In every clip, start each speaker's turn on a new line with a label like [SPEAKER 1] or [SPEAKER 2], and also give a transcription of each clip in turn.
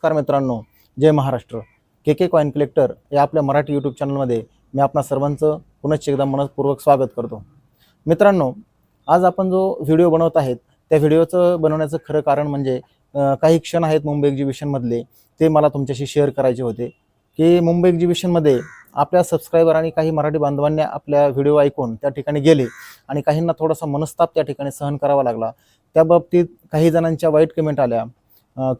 [SPEAKER 1] नमस्कार मित्रांनो जय Maharashtra. K K coin collector या आपल्या मराठी यूट्यूब चॅनलमध्ये मी आपणा सर्वांचं पुनश्च एकदा मनपूर्वक स्वागत करतो. मित्रांनो आज आपण जो व्हिडिओ बनवत आहेत त्या व्हिडिओचं बनवण्याचं खरं कारण म्हणजे काही क्षण आहेत मुंबई एक्झिबिशनमधले ते मला तुमच्याशी शेअर करायचे होते. की मुंबई एक्झिबिशनमध्ये आपल्या सबस्क्रायबर आणि काही मराठी बांधवांनी आपल्या व्हिडिओ ऐकून त्या ठिकाणी गेले आणि काहींना थोडासा मनस्ताप त्या ठिकाणी सहन करावा लागला. त्या बाबतीत काही जणांच्या वाईट कमेंट आल्या.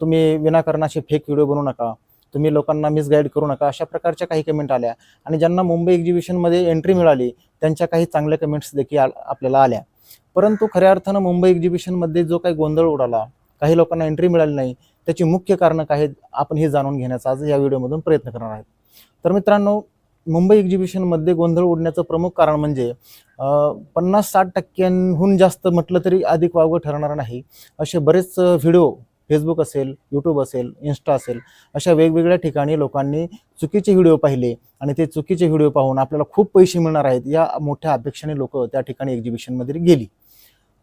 [SPEAKER 1] तुम्ही विनाकारण असे फेक व्हिडिओ बनवू नका. तुम्ही लोकांना मिसगाईड करू नका. अशा प्रकारच्या काही कमेंट आल्या. आणि ज्यांना मुंबई एक्झिबिशनमध्ये एंट्री मिळाली त्यांच्या काही चांगल्या कमेंट्स देखील आ- आपल्याला आल्या. परंतु खऱ्या अर्थानं मुंबई एक्झिबिशनमध्ये जो काही गोंधळ उडाला काही लोकांना एंट्री मिळाली नाही त्याची मुख्य कारणं काय आपण हे जाणून घेण्याचा आज या व्हिडिओमधून प्रयत्न करणार आहेत. तर मित्रांनो मुंबई एक्झिबिशनमध्ये गोंधळ उडण्याचं प्रमुख कारण म्हणजे पन्नास साठ टक्क्यांहून जास्त म्हटलं तरी अधिक वावगं ठरणार नाही असे बरेच व्हिडिओ फेसबुक असेल यूट्यूब असेल इन्स्टा असेल अशा वेगवेगळ्या ठिकाणी लोकांनी चुकीचे व्हिडिओ पाहिले आणि ते चुकीचे व्हिडिओ पाहून आपल्याला खूप पैसे मिळणार आहेत या मोठ्या अपेक्षेने लोक त्या ठिकाणी एक्झिबिशनमध्ये गेली.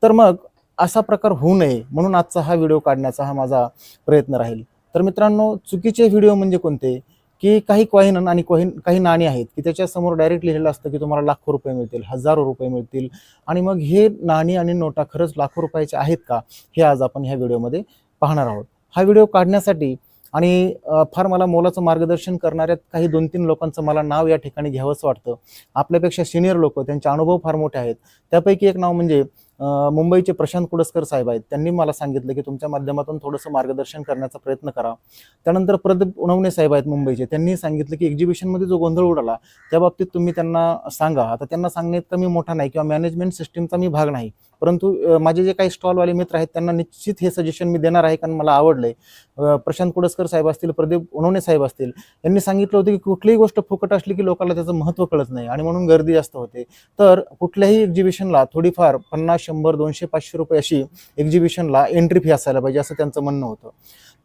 [SPEAKER 1] तर मग असा प्रकार होऊ नये म्हणून आजचा हा व्हिडिओ काढण्याचा हा माझा प्रयत्न राहील. तर मित्रांनो चुकीचे व्हिडिओ म्हणजे कोणते? की काही कॉईन आणि कॉईन काही नाणी आहेत की त्याच्यासमोर डायरेक्ट लिहिलेलं असतं की तुम्हाला लाखो रुपये मिळतील हजारो रुपये मिळतील आणि मग हे नाणी आणि नोटा खरंच लाखो रुपयाचे आहेत का? हे आज आपण ह्या व्हिडिओमध्ये पाहणार आहोत. हा व्हिडिओ काढण्यासाठी आणि फार मला मोलाचं मार्गदर्शन करणाऱ्या काही दोन तीन लोकांचं मला नाव या ठिकाणी घ्यावंसं वाटतं. आपल्यापेक्षा सिनियर लोक त्यांचे अनुभव फार मोठे आहेत. त्यापैकी एक नाव म्हणजे मुंबईचे प्रशांत कुडसकर साहेब आहेत. त्यांनी मला सांगितलं की तुमच्या माध्यमातून थोडंसं मार्गदर्शन करण्याचा प्रयत्न करा. त्यानंतर प्रदीप उणवणे साहेब आहेत मुंबईचे. त्यांनी सांगितलं की एक्झिबिशनमध्ये जो गोंधळ उडाला त्या बाबतीत तुम्ही त्यांना सांगा. आता त्यांना सांगण्यात मी मोठा नाही किंवा मॅनेजमेंट सिस्टीमचा मी भाग नाही. परंतु माझे जे काही स्टॉलवाले मित्र आहेत त्यांना निश्चित हे सजेशन मी देणार आहे कारण मला आवडलंय. प्रशांत कुडसकर साहेब असतील प्रदीप उणवणे साहेब असतील यांनी सांगितलं होतं की कुठलीही गोष्ट फुकट असली की लोकांना त्याचं महत्त्व कळत नाही आणि म्हणून गर्दी जास्त होते. तर कुठल्याही एक्झिबिशनला थोडीफार पन्नास शंभर दोनशे पाचशे रुपये अशी एक्झिबिशनला एंट्री फी असायला पाहिजे असं त्यांचं म्हणणं होतं.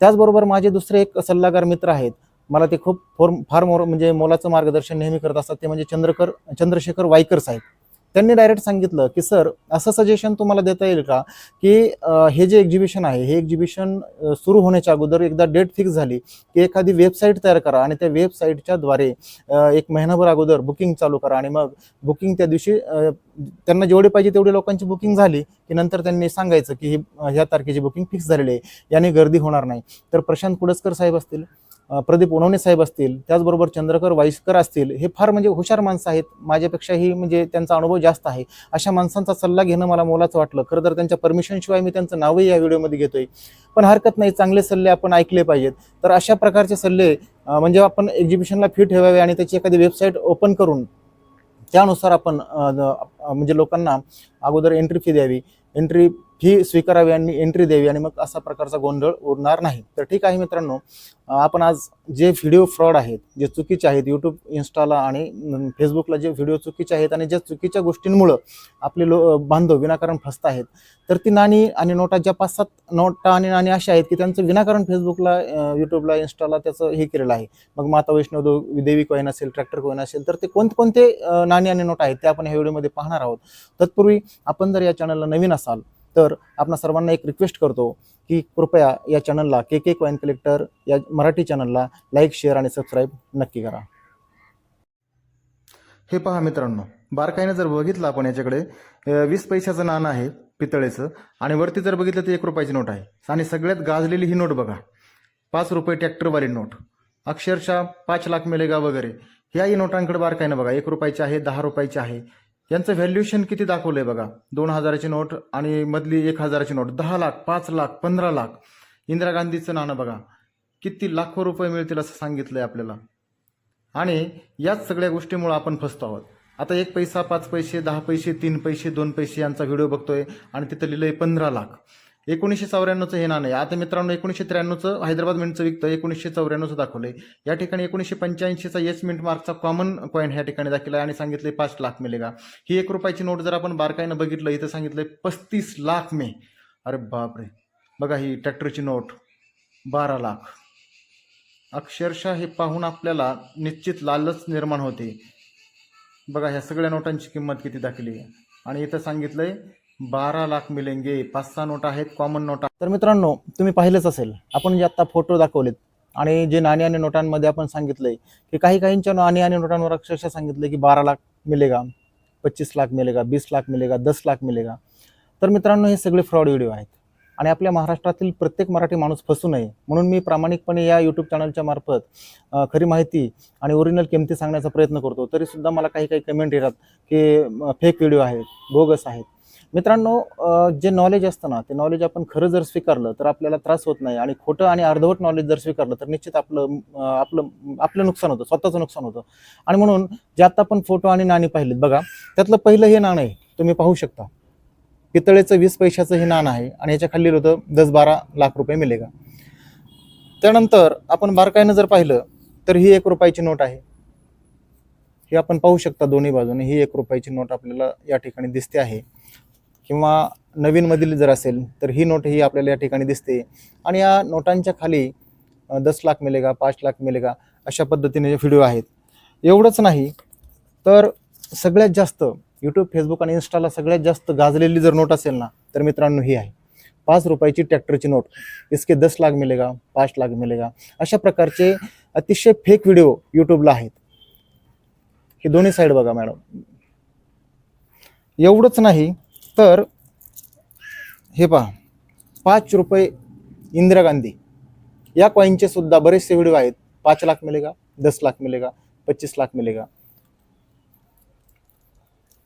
[SPEAKER 1] त्याचबरोबर माझे दुसरे एक सल्लागार मित्र आहेत मला ते खूप फोर फार मोर म्हणजे मोलाचं मार्गदर्शन नेहमी करत असतात ते म्हणजे चंद्रकर चंद्रशेखर वायकर साहेब. त्यांनी डायरेक्ट सांगितलं की सर असं सजेशन तुम्हाला देता येईल का की हे जे एक्झिबिशन आहे हे एक्झिबिशन सुरू होण्याच्या अगोदर एकदा डेट फिक्स झाली की एखादी वेबसाईट तयार करा आणि त्या वेबसाईटच्या द्वारे एक महिनाभर अगोदर बुकिंग चालू करा आणि मग बुकिंग त्या दिवशी त्यांना जेवढे पाहिजे तेवढे लोकांची बुकिंग झाली की नंतर त्यांनी सांगायचं की ही ह्या तारखेची बुकिंग फिक्स झालेली आहे. याने गर्दी होणार नाही. तर प्रशांत कुडसकर साहेब असतील. प्रदीप उनवणे साहेब असतील त्याचबरोबर चंद्रकर वाईसकर असतील हे फार म्हणजे हुशार माणसं आहेत. माझ्यापेक्षाही म्हणजे त्यांचा अनुभव जास्त आहे. अशा माणसांचा सल्ला घेणं मला मोलाचं वाटलं. खरं तर त्यांच्या परमिशनशिवाय मी त्यांचं नावही या व्हिडिओमध्ये घेतोय. पण हरकत नाही चांगले सल्ले आपण ऐकले पाहिजेत. तर अशा प्रकारचे सल्ले म्हणजे आपण एक्झिबिशनला फी ठेवावे आणि त्याची एखादी वेबसाईट ओपन करून त्यानुसार आपण म्हणजे लोकांना अगोदर एंट्री फी द्यावी. एंट्री ही स्वीकारावी आणि एंट्री द्यावी आणि मग असा प्रकारचा गोंधळ उडणार नाही. तर ठीक आहे मित्रांनो आपण आज जे व्हिडिओ फ्रॉड आहेत जे चुकीचे आहेत यूट्यूब इन्स्टाला आणि फेसबुकला जे व्हिडिओ चुकीचे आहेत आणि ज्या चुकीच्या गोष्टींमुळं आपले लो बांधव विनाकारण फसत आहेत तर ती नाणी आणि नोटा ज्या पाच सात नोटा आणि नाणी अशा आहेत की त्यांचं विनाकारण फेसबुकला यूट्यूबला इन्स्टाला त्याचं हे केलेलं आहे. मग माता वैष्णव देवी कॉईन असेल ट्रॅक्टर कॉईन असेल तर ते कोणते नाणी आणि नोटा आहेत ते आपण ह्या व्हिडिओमध्ये पाहणार आहोत. तत्पूर्वी आपण जर या चॅनलला नवीन असाल तर आपण सर्वांना एक रिक्वेस्ट करतो की कृपया या चॅनलला के के कॉईन कलेक्टर या मराठी चॅनलला लाईक शेअर आणि सबस्क्राईब नक्की करा. हे पहा मित्रांनो बारकाईनं जर बघितलं आपण याच्याकडे वीस पैशाचं नाणं आहे पितळेचं आणि वरती जर बघितलं तर एक रुपयाची नोट आहे. आणि सगळ्यात गाजलेली ही नोट बघा पाच रुपये ट्रॅक्टरवाली नोट अक्षरशः पाच लाख मिलेगा वगैरे. ह्याही नोटांकडे बारकाईनं बघा एक रुपयाची आहे दहा रुपयाची आहे. यांचं व्हॅल्युएशन किती दाखवलंय बघा? दोन हजाराची नोट आणि मधली एक हजाराची नोट. दहा लाख पाच लाख पंधरा लाख. इंदिरा गांधीचं नाणं बघा. किती लाखो रुपये मिळतील असं सांगितलंय आपल्याला. आणि याच सगळ्या गोष्टीमुळे आपण फसतो आहोत. आता एक पैसा पाच पैसे दहा पैसे तीन पैसे दोन पैसे यांचा व्हिडिओ बघतोय आणि तिथं लिहिलंय पंधरा लाख. एकोणीसशे चौऱ्याण्णवचं हे नाणं आहे. आता मित्रांनो एकोणीसशे त्र्याण्णवचं हैदराबाद मिंटचं विकतं एकोणीसशे चौऱ्याण्णवचं आहे. या ठिकाणी एकोणीसशे पंच्याऐंशीचा येस मिंट मार्कचा कॉमन कॉईन ह्या ठिकाणी दाखवला आहे आणि सांगितले पाच लाख मिलेगा ही एक रुपयाची नोट जर आपण बारकाईनं बघितलं इथं सांगितलंय पस्तीस लाख मे. अरे बापरे. बघा ही ट्रॅक्टरची नोट. बारा लाख. अक्षरशः हे पाहून आपल्याला निश्चित लालच निर्माण होते. बघा ह्या सगळ्या नोटांची किंमत किती दाखली आहे. आणि इथं सांगितलंय बारा लाख मिलेंगे पाच सहा नोटा आहेत कॉमन नोटा. तर मित्रांनो तुम्ही पाहिलंच असेल आपण जे आता फोटो दाखवलेत आणि जे नाणी आणि नोटांमध्ये आपण सांगितलंय की काही काहींच्या नाणी आणि नोटांवर अक्षरशः सांगितलं की बारा लाख मिलेगा पच्चीस लाख मिलेगा बीस लाख मिलेगा दस लाख मिलेगा. तर मित्रांनो हे सगळे फ्रॉड व्हिडिओ आहेत. आणि आपल्या महाराष्ट्रातील प्रत्येक मराठी माणूस फसू नये. म्हणून मी प्रामाणिकपणे या यूट्यूब चॅनलच्या मार्फत खरी माहिती आणि ओरिजिनल किमती सांगण्याचा प्रयत्न करतो. तरीसुद्धा मला काही काही कमेंट येतात की फेक व्हिडिओ आहेत बोगस आहेत. मित्रांनो जे नॉलेज असतं ना ते नॉलेज आपण खरं जर स्वीकारलं तर आपल्याला त्रास होत नाही. आणि खोटं आणि अर्धवट नॉलेज जर स्वीकारलं तर निश्चित आपलं आपलं आपलं नुकसान होतं स्वतःचं नुकसान होतं. आणि म्हणून जे आता आपण फोटो आणि नाणी पाहिलेत बघा त्यातलं पहिलं हे नाणं आहे तुम्ही पाहू शकता. पितळेचं वीस पैशाचं हे नाणं आहे आणि याच्या खाली होतं दस बारा लाख रुपये मिलेगा त्यानंतर आपण बारकाईनं जर पाहिलं तर ही एक रुपयाची नोट आहे. ही आपण पाहू शकता दोन्ही बाजूने ही एक रुपयाची नोट आपल्याला या ठिकाणी दिसते आहे. किंवा नवीनमधील जर असेल तर ही नोट ही आपल्याला या ठिकाणी दिसते. आणि या नोटांच्या खाली दस लाख मिलेगा पाच लाख मिलेगा अशा पद्धतीने व्हिडिओ आहेत. एवढंच नाही तर सगळ्यात जास्त यूट्यूब फेसबुक आणि इन्स्टाला सगळ्यात जास्त गाजलेली जर नोट असेल ना तर मित्रांनो ही आहे. पाच रुपयाची ट्रॅक्टरची नोट. इसके दस लाख मिलेगा पाच लाख मिलेगा. अशा प्रकारचे अतिशय फेक व्हिडिओ यूट्यूबला आहेत. हे दोन्ही साईड बघा मॅडम एवढंच नाही तर हे पहा पाच रुपये इंदिरा गांधी. या कॉईनचे सुद्धा बरेचसे व्हिडिओ आहेत. पाच लाख मिलेगा दस लाख मिलेगा पच्चीस लाख मिलेगा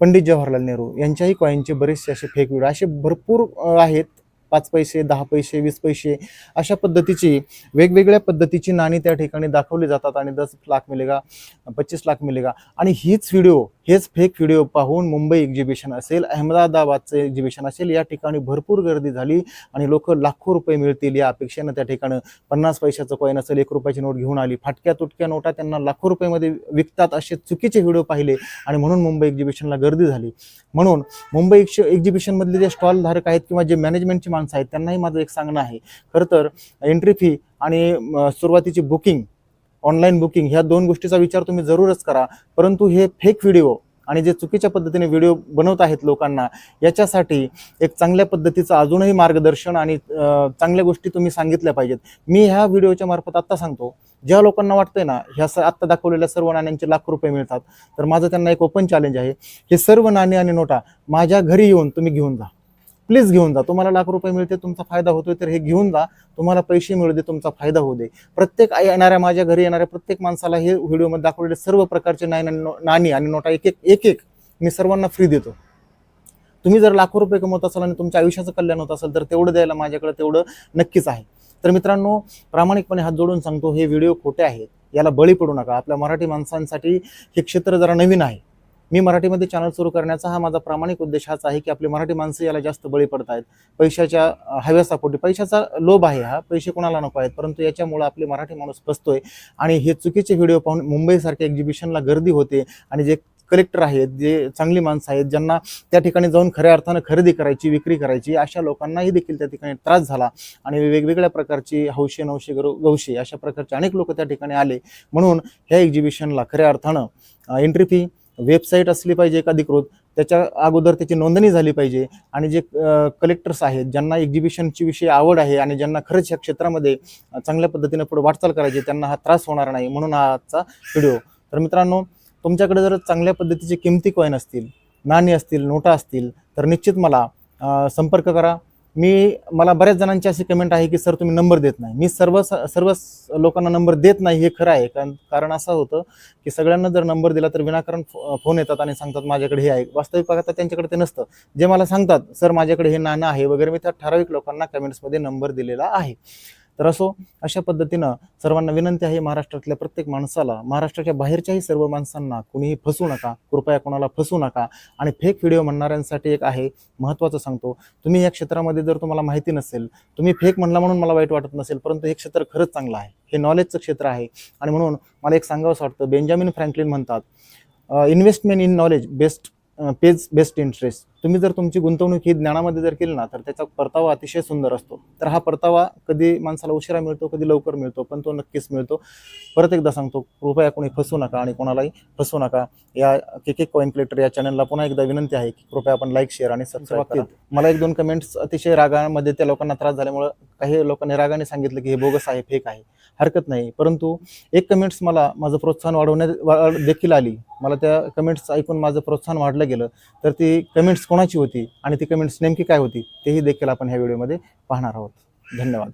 [SPEAKER 1] पंडित जवाहरलाल नेहरू यांच्याही कॉईनचे बरेचसे असे फेक व्हिडिओ असे भरपूर आहेत. पाच पैसे दहा पैसे वीस पैसे अशा पद्धतीची वेगवेगळ्या पद्धतीची नाणी त्या ठिकाणी दाखवली जातात आणि दस लाख मिलेगा पच्चीस लाख मिलेगा. आणि हीच व्हिडिओ हेच फेक व्हिडिओ पाहून मुंबई एक्झिबिशन असेल अहमदाबादचं एक्झिबिशन असेल या ठिकाणी भरपूर गर्दी झाली आणि लोक लाखो रुपये मिळतील या अपेक्षेनं त्या ठिकाणी पन्नास पैशाचं कॉईन असेल एक रुपयाची नोट घेऊन आली. फाटक्या तुटक्या नोटा त्यांना लाखो रुपयामध्ये विकतात असे चुकीचे व्हिडिओ पाहिले आणि म्हणून मुंबई एक्झिबिशनला गर्दी झाली. म्हणून मुंबई एक्झिबिशनमधले जे स्टॉल धारक आहेत किंवा जे मॅनेजमेंटची माणसं आहेत त्यांनाही माझं एक सांगणं आहे. खरं तर एंट्री फी आणि सुरुवातीची बुकिंग ऑनलाईन बुकिंग ह्या दोन गोष्टीचा विचार तुम्ही जरूरच करा. परंतु हे फेक व्हिडिओ आणि जे चुकीच्या पद्धतीने व्हिडिओ बनवत आहेत लोकांना याच्यासाठी एक चांगल्या पद्धतीचं अजूनही मार्गदर्शन आणि चांगल्या गोष्टी तुम्ही सांगितल्या पाहिजेत. मी ह्या व्हिडिओच्या मार्फत आत्ता सांगतो. ज्या लोकांना वाटतंय ना ह्या स आत्ता दाखवलेल्या सर्व नाण्यांचे लाख रुपये मिळतात तर माझं त्यांना एक ओपन चॅलेंज आहे. हे सर्व नाणी आणि नोटा माझ्या घरी येऊन तुम्ही घेऊन जा. प्लीज घेऊन जा. तुम्हाला लाख रुपये मिळते तुमचा फायदा होतोय तर हे घेऊन जा. तुम्हाला पैसे मिळू दे तुमचा फायदा होऊ दे. प्रत्येक येणाऱ्या माझ्या घरी येणाऱ्या प्रत्येक माणसाला हे व्हिडिओमध्ये दाखवलेले सर्व प्रकारचे नाणी नाणी आणि नोटा एक एक एक एक मी सर्वांना फ्री देतो. तुम्ही जर लाखो रुपये कमवत असाल आणि तुमच्या आयुष्याचं कल्याण होत असेल तर तेवढं द्यायला माझ्याकडे तेवढं नक्कीच आहे. तर मित्रांनो प्रामाणिकपणे हात जोडून सांगतो हे व्हिडिओ खोटे आहेत. याला बळी पडू नका. आपल्या मराठी माणसांसाठी हे क्षेत्र जरा नवीन आहे. मी मराठीमध्ये चॅनल सुरू करण्याचा हा माझा प्रामाणिक उद्देश हाच आहे की आपली मराठी माणसं याला जास्त बळी पडत आहेत पैशाच्या हव्यासापोटी पैशाचा लोभ आहे हा. पैसे कोणाला नको आहेत परंतु याच्यामुळे आपले मराठी माणूस फसतोय आणि हे चुकीचे व्हिडिओ पाहून मुंबईसारख्या एक्झिबिशनला गर्दी होते आणि जे कलेक्टर आहेत जे चांगली माणसं आहेत ज्यांना त्या ठिकाणी जाऊन खऱ्या अर्थानं खरेदी करायची विक्री करायची अशा लोकांनाही देखील त्या ठिकाणी त्रास झाला. आणि वेगवेगळ्या प्रकारची हौशे नवशे गरु गवशे अशा प्रकारचे अनेक लोक त्या ठिकाणी आले. म्हणून ह्या एक्झिबिशनला खऱ्या अर्थानं एंट्री फी वेबसाईट असली पाहिजे एक अधिकृत त्याच्या अगोदर त्याची नोंदणी झाली पाहिजे. आणि जे कलेक्टर्स आहेत ज्यांना एक्झिबिशनची विषयी आवड आहे आणि ज्यांना खरंच या क्षेत्रामध्ये चांगल्या पद्धतीने पुढे वाटचाल करायची त्यांना हा त्रास होणार नाही म्हणून हा आजचा व्हिडिओ तर मित्रांनो तुमच्याकडे जर चांगल्या पद्धतीचे किमती कॉईन असतील नाणी असतील नोटा असतील तर निश्चित मला संपर्क करा. मी मला बऱ्याच जणांची अशी कमेंट आहे की सर तुम्ही नंबर देत नाही. मी सर्व सर्व लोकांना नंबर देत नाही हे खरं आहे. कारण कारण असं होतं की सगळ्यांना जर नंबर दिला तर विनाकारण फो- फोन येतात आणि सांगतात माझ्याकडे हे आहे. वास्तविक पाहता त्यांच्याकडे ते नसतं. जे मला सांगतात सर माझ्याकडे हे नाणं आहे वगैरे मी त्या ठराविक लोकांना कमेंट्समध्ये नंबर दिलेला आहे. तर असो अशा पद्धतीनं सर्वांना विनंती आहे महाराष्ट्रातल्या प्रत्येक माणसाला महाराष्ट्राच्या बाहेरच्याही सर्व माणसांना कुणीही फसू नका कृपया कोणाला फसू नका. आणि फेक व्हिडिओ म्हणणाऱ्यांसाठी एक आहे महत्त्वाचं सांगतो. तुम्ही या क्षेत्रामध्ये जर तुम्हाला माहिती नसेल तुम्ही फेक म्हणला म्हणून मला वाईट वाटत नसेल परंतु हे क्षेत्र खरंच चांगलं आहे. हे नॉलेजचं क्षेत्र आहे. आणि म्हणून मला एक सांगावंसं वाटतं बेंजामिन फ्रँकलिन म्हणतात investment in knowledge best pays best interest तुम्ही जर तुमची गुंतवणूक ही ज्ञानामध्ये जर केली ना तर त्याचा परतावा अतिशय सुंदर असतो. तर हा परतावा कधी माणसाला उशिरा मिळतो कधी लवकर मिळतो पण तो नक्कीच मिळतो. परत एकदा सांगतो कृपया कोणी फसू नका आणि कोणालाही फसू नका. या के एक कॉईन क्लेटर या चॅनलला पुन्हा एकदा विनंती आहे की कृपया आपण लाईक शेअर आणि सबस्क्राईब करा. मला एक दोन कमेंट्स अतिशय रागामध्ये त्या लोकांना त्रास झाल्यामुळे काही लोकांनी रागाने सांगितलं की हे बोगस आहे फेक आहे. हरकत नाही. परंतु एक कमेंट्स मला माझं प्रोत्साहन वाढवण्यात देखील आली. मला त्या कमेंट्स ऐकून माझं प्रोत्साहन वाढलं गेलं. तर ती कमेंट्स कोणाची होती आणि ती कमेंट्स नेमकी काय होती तेही देखील आपण ह्या व्हिडिओमध्ये पाहणार आहोत. धन्यवाद.